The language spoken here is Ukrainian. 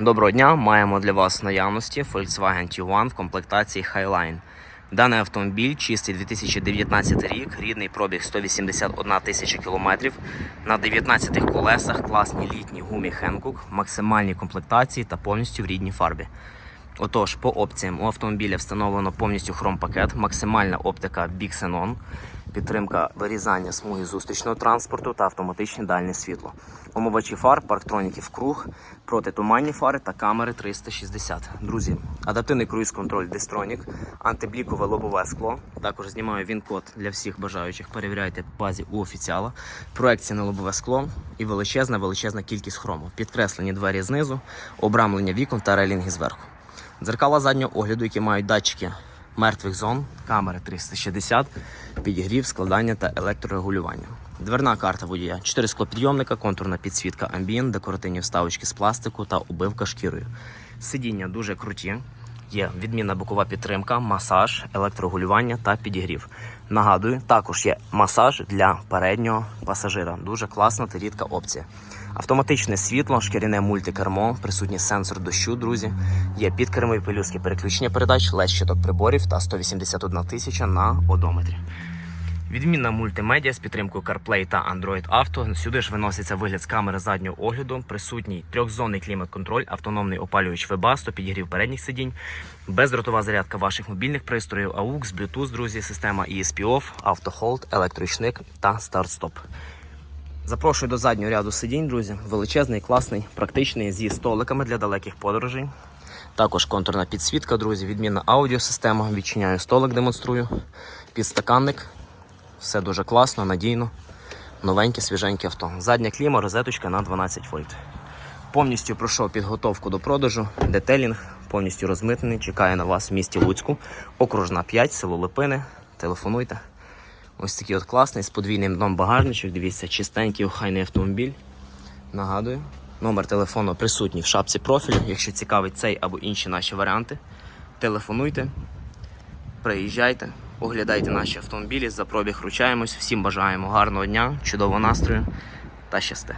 Доброго дня, маємо для вас наявності Volkswagen T1 в комплектації Highline. Даний автомобіль чистий 2019 рік, рідний пробіг 181 тисяча кілометрів на 19 колесах, класній літній гумі Hankook, максимальній комплектації та повністю в рідній фарбі. Отож, по опціям у автомобіля встановлено повністю хромпакет, максимальна оптика Big Xenon, підтримка вирізання смуги зустрічного транспорту та автоматичне дальнє світло. Омивачі фар, парктроніки в круг, протитуманні фари та камери 360. Друзі, адаптивний круїз-контроль Distronic, антиблікове лобове скло. Також знімаю він-код для всіх бажаючих. Перевіряйте базі у офіціала. Проекція на лобове скло і величезна, величезна кількість хрому. Підкреслені двері знизу, обрамлення вікон та релінги зверху. Дзеркала заднього огляду, які мають датчики мертвих зон, камери 360, підігрів, складання та електрорегулювання. Дверна карта водія, 4 склопідйомника, контурна підсвітка амбієнт, декоративні вставочки з пластику та убивка шкірою. Сидіння дуже круті. Є відмінна бокова підтримка, масаж, електрорегулювання та підігрів. Нагадую, також є масаж для переднього пасажира. Дуже класна та рідка опція. Автоматичне світло, шкіряне мультикермо, присутній сенсор дощу, друзі. Є підкермові пелюстки переключення передач, лед приборів та 181 тисяча на одометрі. Відмінна мультимедіа з підтримкою CarPlay та Android Auto. Сюди ж виноситься вигляд з камери заднього огляду, присутній трьохзонний клімат-контроль, автономний опалювач Webasto, підігрів передніх сидінь, бездротова зарядка ваших мобільних пристроїв, AUX, Bluetooth, друзі, система ESP Off, автохолд, електроручник та старт-стоп. Запрошую до заднього ряду сидінь, друзі. Величезний, класний, практичний зі столиками для далеких подорожей. Також контурна підсвітка, друзі, відмінна аудіосистема. Відчиняю столик, демонструю. Підстаканник. Все дуже класно, надійно. Новеньке, свіженьке авто. Задня кліма, розеточка на 12 вольт. Повністю пройшов підготовку до продажу, детелінг, повністю розмитнений. Чекає на вас в місті Луцьку. Окружна 5, село Липини. Телефонуйте. Ось такий от класний з подвійним дном багажничок. Дивіться, чистенький, охайний автомобіль. Нагадую, номер телефону присутній в шапці профілю. Якщо цікавить цей або інші наші варіанти, телефонуйте, приїжджайте, оглядайте наші автомобілі, за пробіг ручаємось. Всім бажаємо гарного дня, чудового настрою та щасти.